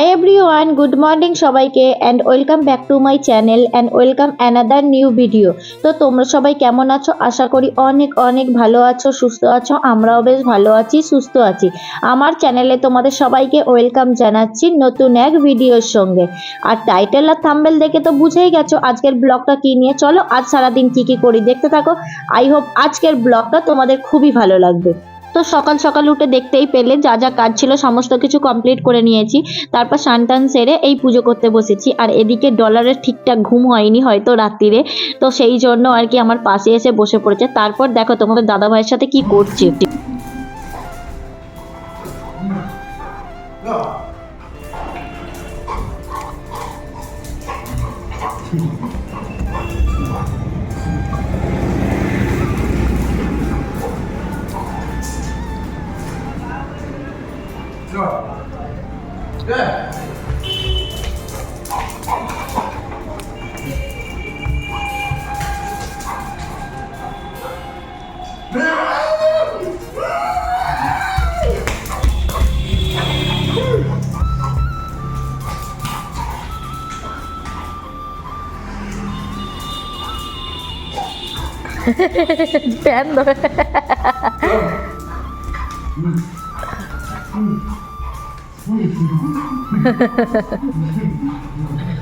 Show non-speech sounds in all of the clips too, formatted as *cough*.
Everyone good morning সবাইকে and welcome back to my channel and welcome another new video তো তোমরা সবাই কেমন আছো? আশা করি অনেক অনেক ভালো আছো, সুস্থ আছো, আমরাও বেশ ভালো আছি, সুস্থ আছি। আমার চ্যানেলে তোমাদের সবাইকে ওয়েলকাম জানাচ্ছি নতুন এক ভিডিওর সঙ্গে। আর টাইটেল আর থাম্বেল দেখে তো বুঝেই গেছো আজকের ব্লগটা কী নিয়ে। চলো আজ সারাদিন কী কী করি দেখতে থাকো। আই হোপ আজকের ব্লগটা তোমাদের খুবই ভালো লাগবে। তো সকাল সকাল উঠে দেখতেই পেলে যা যা কাজ ছিল সমস্ত কিছু কমপ্লিট করে নিয়েছি। তারপর টান সেরে এই পুজো করতে বসেছি। আর এদিকে ডলারের ঠিকঠাক ঘুম হয়নি হয়তো রাত্রিরে। তো সেই জন্য আর কি আমার পাশে এসে বসে পড়েছে। তারপর দেখো তোমাদের দাদা ভাইয়ের সাথে কি করছে। Good. Pen rồi *laughs* *laughs*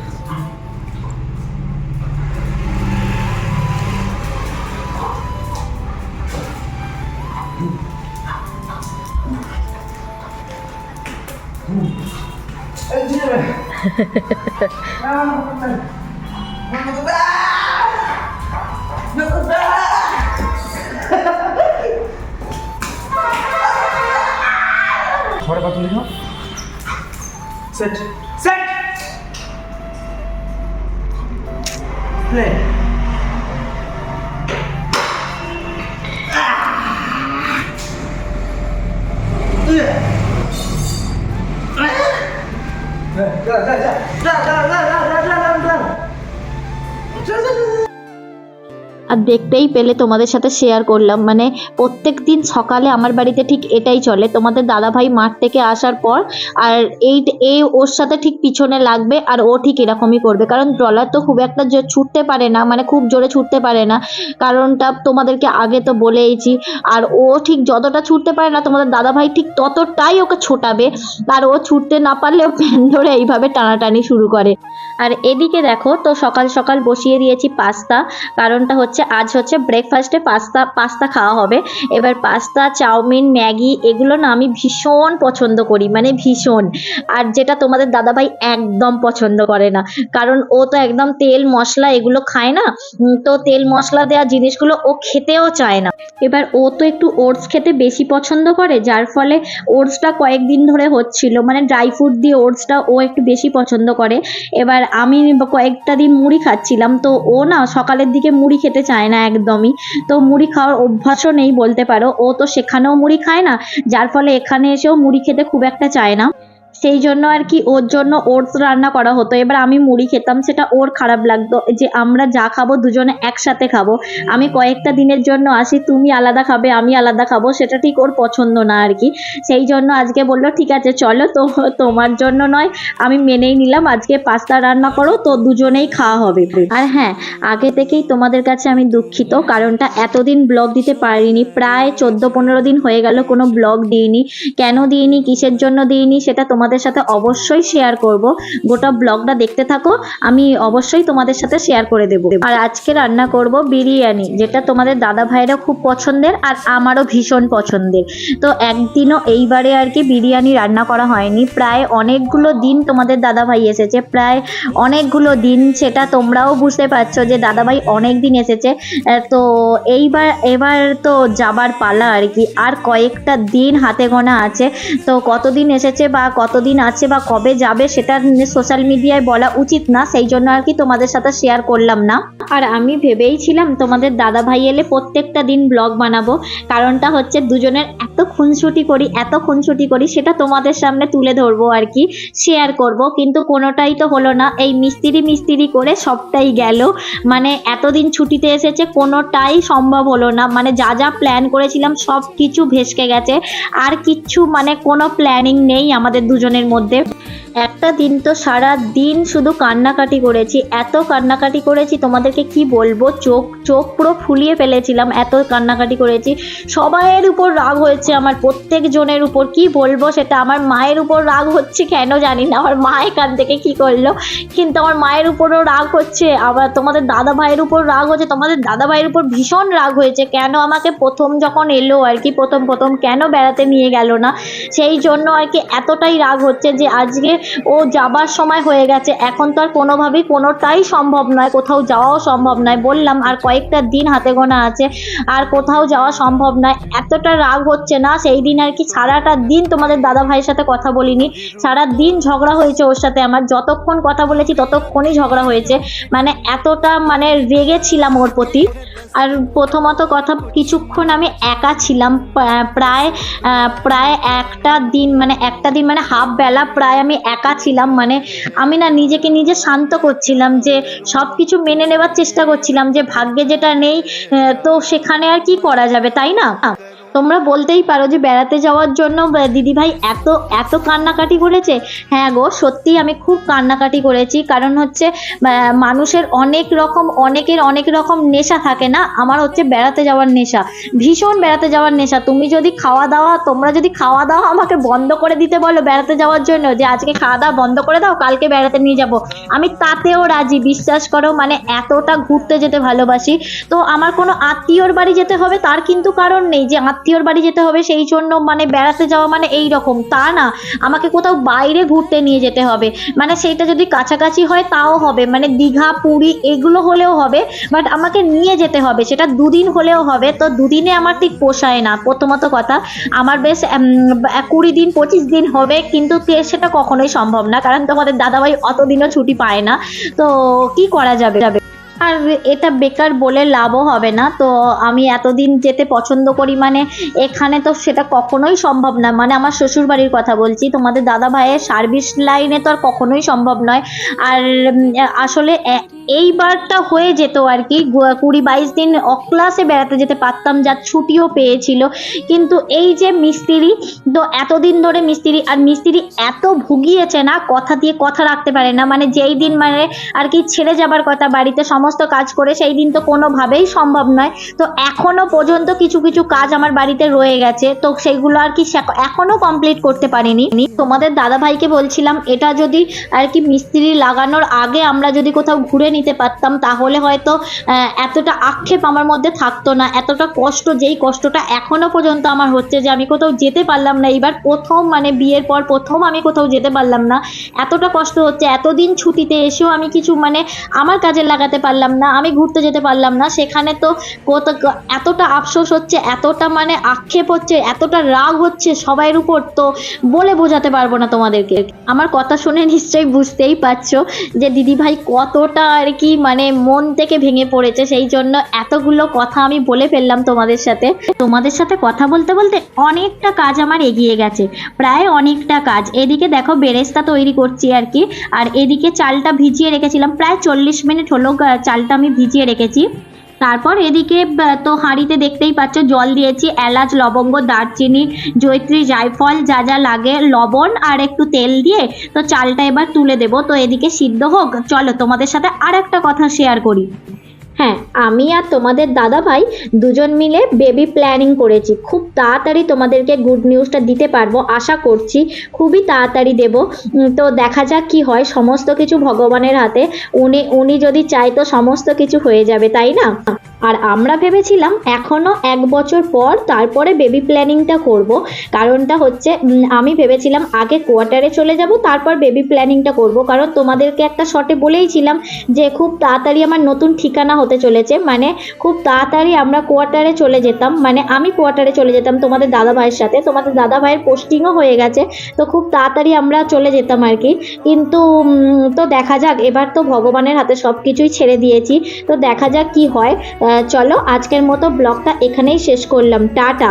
সাড়ে কত লিখো? Set set! প্লে। Yeah. 네, 네, 네, 자, 자, 자, 자, 자, 자, 자, 자, 자, 자, 자, 자, 자, 자, আর দেখতেই পেলে তোমাদের সাথে শেয়ার করলাম। মানে প্রত্যেক দিন সকালে আমার বাড়িতে ঠিক এটাই চলে। তোমাদের দাদাভাই মাঠ থেকে আসার পর আর এই এই ওর সাথে ঠিক পিছনে লাগবে আর ও ঠিক এরকমই করবে। কারণ ট্রলার তো খুব একটা ছুটতে পারে না মানে খুব জোরে ছুটতে পারে না। কারণটা তোমাদেরকে আগে তো বলেইছি। আর ও ঠিক যতটা ছুটতে পারে না, তোমাদের দাদাভাই ঠিক ততটাই ওকে ছোটাবে। আর ও ছুটতে না পারলেও প্যান ধরে এইভাবে টানাটানি শুরু করে। আর এদিকে দেখো, তো সকাল সকাল বসিয়ে দিয়েছি পাস্তা। কারণটা হচ্ছে আজ হচ্ছে ব্রেকফাস্টে পাস্তা পাস্তা খাওয়া হবে। এবার পাস্তা, চাউমিন, ম্যাগি, এগুলো না আমি ভীষণ পছন্দ করি মানে ভীষণ। আর যেটা তোমাদের দাদাভাই একদম পছন্দ করে না। কারণ ও তো একদম তেল মশলা এগুলো খায় না তো তেল মশলা দেওয়া জিনিসগুলো ও খেতেও চায় না। এবার ও তো একটু ওটস খেতে বেশি পছন্দ করে, যার ফলে ওটসটা কয়েকদিন ধরে হচ্ছিল মানে ড্রাই ফ্রুট দিয়ে ওটসটা ও একটু বেশি পছন্দ করে। এবার আমি কয়েকটা দিন মুড়ি খাচ্ছিলাম, তো ও না সকালের দিকে মুড়ি খেতে চায় না একদমই। তো মুড়ি খাওয়ার অভ্যাসও নেই বলতে পারো। ও তো সেখানেও মুড়ি খায় না, যার ফলে এখানে এসেও মুড়ি খেতে খুব একটা চায় না। সেই জন্য আর কি ওর জন্য ওটস রান্না করা হতো। এবার আমি মুড়ি খেতাম, সেটা ওর খারাপ লাগতো। যে আমরা যা খাব দুজনে একসাথে খাব। আমি কয়েকটা দিনের জন্য আসি, তুমি আলাদা খাবে, আমি আলাদা খাব, সেটা ঠিক ওর পছন্দ না আর কি। সেই জন্য আজকে বলল, ঠিক আছে, চলো, তো তোমার জন্য নয়, আমি মেনেই নিলাম, আজকে পাস্তা রান্না করো, তো দুজনেই খাওয়া হবে। আর হ্যাঁ আগে থেকেই তোমাদের কাছে আমি দুঃখিত, কারণটা এতদিন ব্লগ দিতে পারিনি, প্রায় চোদ্দ পনেরো দিন হয়ে গেল, কোনো ব্লগ দিইনি। কেন দিইনি, কিসের জন্য দিইনি, সেটা তোমাদের সাথে অবশ্যই শেয়ার করব। গোটা ব্লগটা দেখতে থাকো, আমি অবশ্যই তোমাদের সাথে শেয়ার করে দেবো। আর আজকে রান্না করব বিরিয়ানি, যেটা তোমাদের দাদা ভাইরা খুব পছন্দের আর আমারও ভীষণ পছন্দের। তো একদিনও এইবারে আর কি বিরিয়ানি রান্না করা হয়নি। প্রায় অনেকগুলো দিন তোমাদের দাদাভাই এসেছে, প্রায় অনেকগুলো দিন সেটা তোমরাও বুঝতে পারছ যে দাদাভাই অনেক দিন এসেছে। তো এইবার, এবার তো যাবার পালা আর কি। আর কয়েকটা দিন হাতে গোনা আছে। তো কতদিন এসেছে বা কতদিন আছে বা কবে যাবে সেটা সোশ্যাল মিডিয়ায় বলা উচিত না, সেই জন্য আর কি তোমাদের সাথে শেয়ার করলাম না। আর আমি ভেবেইছিলাম তোমাদের দাদা ভাই এলে প্রত্যেকটা দিন ব্লগ বানাবো, কারণটা হচ্ছে দুজনের এত খুনসুটি করি, এত খুনসুটি করি, সেটা তোমাদের সামনে তুলে ধরবো আর কি শেয়ার করব, কিন্তু কোনোটাই তো হলো না, এই মিস্ত্রি মিস্ত্রি করে সবটাই গেল। মানে এতদিন ছুটিতে এসেছে, কোনোটাই সম্ভব হলো না মানে যা যা প্ল্যান করেছিলাম সব কিছু ভেসকে গেছে, আর কিচ্ছু মানে কোনো প্ল্যানিং নেই আমাদের দুজনের দুজনের মধ্যে একটা দিন তো সারা দিন শুধু কান্নাকাটি করেছি, এত কান্নাকাটি করেছি, তোমাদেরকে কি বলব? চোখ চোখ পুরো ফুলিয়ে ফেলেছিলাম, এত কান্নাকাটি করেছি। সবাইয়ের উপর রাগ হয়েছে আমার প্রত্যেক জনের উপর। কি বলব সেটা? আমার মায়ের উপর রাগ হচ্ছে কেন জানি না, আমার মা এখান থেকে কি করল? কিন্তু আমার মায়ের উপরও রাগ হচ্ছে, আবার তোমাদের দাদা ভাইয়ের উপর রাগ হচ্ছে, তোমাদের দাদা ভাইয়ের উপর ভীষণ রাগ হয়েছে। কেন আমাকে প্রথম যখন এলো আর কি, প্রথম প্রথম কেন বেড়াতে নিয়ে গেল না? সেই জন্য আর কি এতটাই রাগ হচ্ছে যে আজকে ও যাবার সময় হয়ে গেছে। এখন তো আর কোনোভাবেই কোনোটাই সম্ভব নয়। কোথাও যাওয়াও সম্ভব নয়। বললাম, আর কয়েকটা দিন হাতে গোনা আছে। আর কোথাও যাওয়া সম্ভব নয়। এতটা রাগ হচ্ছে না। সেই দিন আর কি সারাটা দিন তোমাদের দাদা ভাইয়ের সাথে কথা বলিনি। সারা দিন ঝগড়া হয়েছে ওর সাথে আমার। যতক্ষণ কথা বলেছি, ততক্ষণই ঝগড়া হয়েছে। মানে এতটা মানে রেগেছিলাম ওর প্রতি। আর প্রথমত কথা, কিছুক্ষণ আমি একা ছিলাম। প্রায় প্রায় একটা দিন মানে একটা দিন মানে হাফ বেলা প্রায় আমি একা ছিলাম মানে আমি না নিজেকে নিজে শান্ত করছিলাম যে সব কিছু মেনে নেবার চেষ্টা করছিলাম যে ভাগ্যে যেটা নেই তো সেখানে আর কি করা যাবে, তাই না? তোমরা বলতেই পারো যে বেড়াতে যাওয়ার জন্য দিদি ভাই এত এত কান্নাকাটি করেছে? হ্যাঁ গো সত্যি আমি খুব কান্নাকাটি করেছি। কারণ হচ্ছে মানুষের অনেক রকম, অনেকের অনেক রকম নেশা থাকে না? আমার হচ্ছে বেড়াতে যাওয়ার নেশা। ভীষণ বেড়াতে যাওয়ার নেশা। তুমি যদি খাওয়া দাওয়া, তোমরা যদি খাওয়া দাওয়া আমাকে বন্ধ করে দিতে বলো বেড়াতে যাওয়ার জন্য, যে আজকে খাওয়া দাওয়া বন্ধ করে দাও, কালকে বেড়াতে নিয়ে যাব। আমি তাতেও রাজি, বিশ্বাস করো মানে এতটা ঘুরতে যেতে ভালোবাসি। তো আমার কোনো আত্মীয়র বাড়ি যেতে হবে, তার কিন্তু কারণ নেই যে আত্মীয়র বাড়ি যেতে হবে, সেই জন্য মানে বেড়াতে যাওয়া মানে এই রকম তা না, আমাকে কোথাও বাইরে ঘুরতে নিয়ে যেতে হবে। মানে সেইটা যদি কাছাকাছি হয় তাও হবে। মানে দীঘা, পুরী এগুলো হলেও হবে বাট আমাকে নিয়ে যেতে হবে। সেটা দুদিন হলেও হবে। তো দুদিনে আমার ঠিক পোষায় না, প্রথমত কথা। আমার বেশ কুড়ি দিন, পঁচিশ দিন হবে, কিন্তু সেটা কখনোই সম্ভব না। কারণ তোমাদের দাদাভাই অতদিনও ছুটি পায় না। তো কি করা যাবে যাবে? আর এটা বেকার বলে লাভও হবে না। তো আমি এতদিন যেতে পছন্দ করি মানে এখানে তো সেটা কখনোই সম্ভব না। মানে আমার শ্বশুরবাড়ির কথা বলছি, তোমাদের দাদা ভাইয়ের সার্ভিস লাইনে তো আর কখনোই সম্ভব নয়। আর আসলে এইবারটা হয়ে যেত আর কি। কুড়ি বাইশ দিন অক্লাসে বেড়াতে যেতে পারতাম, যা ছুটিও পেয়েছিল। কিন্তু এই যে মিস্ত্রি, তো এতদিন ধরে মিস্ত্রি, আর মিস্ত্রি এত ভুগিয়েছে না, কথা দিয়ে কথা রাখতে পারে না। মানে যেই দিন মানে আর কি ছেড়ে যাবার কথা, বাড়িতে সমস্ত কাজ করে, সেই দিন তো কোনোভাবেই সম্ভব নয়। তো এখনও পর্যন্ত কিছু কিছু কাজ আমার বাড়িতে রয়ে গেছে। তো সেইগুলো আর কি সে- এখনও কমপ্লিট করতে পারিনি। তোমাদের দাদা ভাইকে বলছিলাম, এটা যদি আর কি মিস্ত্রি লাগানোর আগে আমরা যদি কোথাও ঘুরে নিতে পারতাম, তাহলে হয়তো এতটা আক্ষেপ আমার মধ্যে থাকতো না, এতটা কষ্ট, যেই কষ্টটা এখনও পর্যন্ত আমার হচ্ছে যে আমি কোথাও যেতে পারলাম না এইবার প্রথম মানে বিয়ের পর প্রথম আমি কোথাও যেতে পারলাম না, এতটা কষ্ট হচ্ছে, এতদিন ছুটিতে এসেও আমি কিছু মানে আমার কাজে লাগাতে পারলাম না, আমি ঘুরতে যেতে পারলাম না, সেখানে তো এতটা আফসোস হচ্ছে, এতটা মানে আক্ষেপ হচ্ছে, এতটা রাগ হচ্ছে সবাইয়ের উপর, তো বলে বোঝাতে পারব না তোমাদেরকে। আমার কথা শুনে নিশ্চয়ই বুঝতেই পারছ যে দিদিভাই কতটা আর কি মানে মন থেকে ভেঙে পড়েছে, সেই জন্য এতগুলো কথা আমি বলে ফেললাম তোমাদের সাথে। তোমাদের সাথে কথা বলতে বলতে অনেকটা কাজ আমার এগিয়ে গেছে, প্রায় অনেকটা কাজ। এদিকে দেখো বেরেস্তা তৈরি করছি আর কি, আর এদিকে চালটা ভিজিয়ে রেখেছিলাম, প্রায় চল্লিশ মিনিট হলো চালটা আমি ভিজিয়ে রেখেছি। তারপর এদিকে তো হাঁড়িতে দেখতেই পাচ্ছ, জল দিয়েছি, এলাচ, লবঙ্গ, দারচিনি জৈত্রী জায়ফল, যা যা লাগে, লবণ আর একটু তেল দিয়ে তো চালটা এবার তুলে দেব। তো এদিকে সিদ্ধ হোক, চলো তোমাদের সাথে আর একটা কথা শেয়ার করি। হ্যাঁ আমি আর তোমাদের দাদা ভাই দুজন মিলে বেবি প্ল্যানিং করেছি। খুব তাড়াতাড়ি তোমাদেরকে গুড নিউজটা দিতে পারব, আশা করছি। খুবই তাড়াতাড়ি দেব। তো দেখা যাক কি হয়। সমস্ত কিছু ভগবানের হাতে। উনি উনি যদি চায় তো সমস্ত কিছু হয়ে যাবে, তাই না? আর আমরা ভেবেছিলাম এখনও এক বছর পর তারপরে বেবি প্ল্যানিংটা করব। কারণটা হচ্ছে আমি ভেবেছিলাম আগে কোয়ার্টারে চলে যাব, তারপর বেবি প্ল্যানিংটা করব। কারণ তোমাদেরকে একটা শর্টে বলেইছিলাম যে, খুব তাড়াতাড়ি আমার নতুন ঠিকানা হতে চলেছে। মানে খুব তাড়াতাড়ি আমরা কোয়ার্টারে চলে যেতাম। মানে আমি কোয়ার্টারে চলে যেতাম তোমাদের দাদা ভাইয়ের সাথে। তোমাদের দাদা ভাইয়ের পোস্টিংও হয়ে গেছে। তো খুব তাড়াতাড়ি আমরা চলে যেতাম আর কি। কিন্তু তো দেখা যাক। এবার তো ভগবানের হাতে সব কিছুই ছেড়ে দিয়েছি। তো দেখা যাক কি হয়। চলো আজকের মতো ব্লগটা এখানেই শেষ করলাম। টাটা।